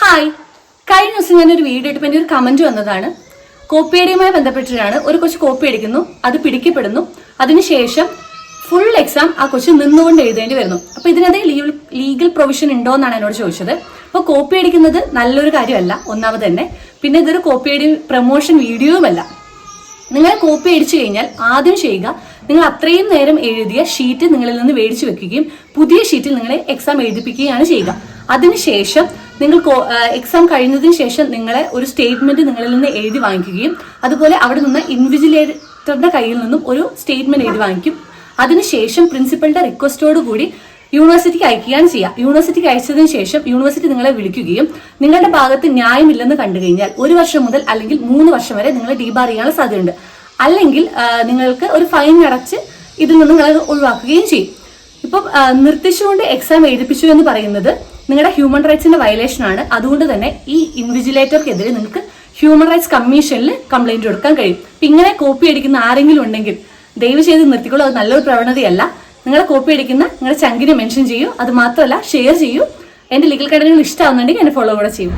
Hi. കഴിഞ്ഞ ദിവസം ഞാനൊരു വീഡിയോ എന്റെ ഒരു കമന്റ് വന്നതാണ്. കോപ്പി കോപ്പിയടിയുമായി ബന്ധപ്പെട്ടിട്ടാണ് ഒരു കൊച്ചു കോപ്പി അടിക്കുന്നു അത് പിടിക്കപ്പെടുന്നു. അതിനുശേഷം ഫുൾ എക്സാം ആ കൊച്ചു നിന്നുകൊണ്ട് എഴുതേണ്ടി വരുന്നു. അപ്പൊ ഇതിനകത്ത് ലീഗൽ ലീഗൽ പ്രൊവിഷൻ ഉണ്ടോ എന്നാണ് എന്നോട് ചോദിച്ചത്. അപ്പോൾ കോപ്പി അടിക്കുന്നത് നല്ലൊരു കാര്യമല്ല ഒന്നാമത് തന്നെ. പിന്നെ ഇതൊരു കോപ്പി അടി പ്രൊമോഷൻ വീഡിയോയുമല്ല നിങ്ങൾ കോപ്പി അടിച്ചു കഴിഞ്ഞാൽ ആദ്യം ചെയ്യുക നിങ്ങൾ അത്രയും നേരം എഴുതിയ ഷീറ്റ് നിങ്ങളിൽ നിന്ന് മേടിച്ചു വെക്കുകയും പുതിയ ഷീറ്റിൽ നിങ്ങളെ എക്സാം എഴുതിപ്പിക്കുകയാണ് ചെയ്യുക. അതിനുശേഷം നിങ്ങൾ എക്സാം കഴിഞ്ഞതിന് ശേഷം നിങ്ങളെ ഒരു സ്റ്റേറ്റ്മെന്റ് നിങ്ങളിൽ നിന്ന് എഴുതി വാങ്ങിക്കുകയും അതുപോലെ അവിടെ നിന്ന് ഇൻവിജിലേറ്ററിന്റെ കയ്യിൽ നിന്നും ഒരു സ്റ്റേറ്റ്മെന്റ് എഴുതി വാങ്ങിക്കും. അതിനുശേഷം പ്രിൻസിപ്പലിന്റെ റിക്വസ്റ്റോട് കൂടി യൂണിവേഴ്സിറ്റിക്ക് അയക്കുകയാണ് ചെയ്യുക യൂണിവേഴ്സിറ്റിക്ക് അയച്ചതിന് ശേഷം യൂണിവേഴ്സിറ്റി നിങ്ങളെ വിളിക്കുകയും നിങ്ങളുടെ ഭാഗത്ത് ന്യായമില്ലെന്ന് കണ്ടു കഴിഞ്ഞാൽ ഒരു വർഷം മുതൽ അല്ലെങ്കിൽ മൂന്ന് വർഷം വരെ നിങ്ങളെ ഡീബാർ ചെയ്യാനുള്ള സാധ്യതയുണ്ട്. അല്ലെങ്കിൽ നിങ്ങൾക്ക് ഒരു ഫൈൻ അടച്ച് ഇതിൽ നിന്ന് നിങ്ങളെ ഒഴിവാക്കുകയും ചെയ്യും. ഇപ്പം നിർത്തിച്ചുകൊണ്ട് എക്സാം എഴുതിപ്പിച്ചു എന്ന് പറയുന്നത് നിങ്ങളുടെ ഹ്യൂമൻ റൈറ്റ്സിന്റെ വയലേഷൻ ആണ്. അതുകൊണ്ട് തന്നെ ഈ ഇൻവിജിലേറ്റർക്കെതിരെ നിങ്ങൾക്ക് ഹ്യൂമൻ റൈറ്റ്സ് കമ്മീഷനിൽ കംപ്ലൈന്റ് കൊടുക്കാൻ കഴിയും. ഇങ്ങനെ കോപ്പി അടിക്കുന്ന ആരെങ്കിലും ഉണ്ടെങ്കിൽ ദയവ് ചെയ്ത് നിർത്തിക്കോളൂ. അത് നല്ലൊരു പ്രവണതയല്ല. നിങ്ങളെ കോപ്പി അടിക്കുന്ന നിങ്ങളുടെ ചങ്കിനെ മെൻഷൻ ചെയ്യൂ. അത് മാത്രമല്ല ഷെയർ ചെയ്യൂ. എന്റെ ലീഗൽ കടകൾ ഇഷ്ടമാവുന്നുണ്ടെങ്കിൽ എന്നെ ഫോളോ കൂടെ ചെയ്യും.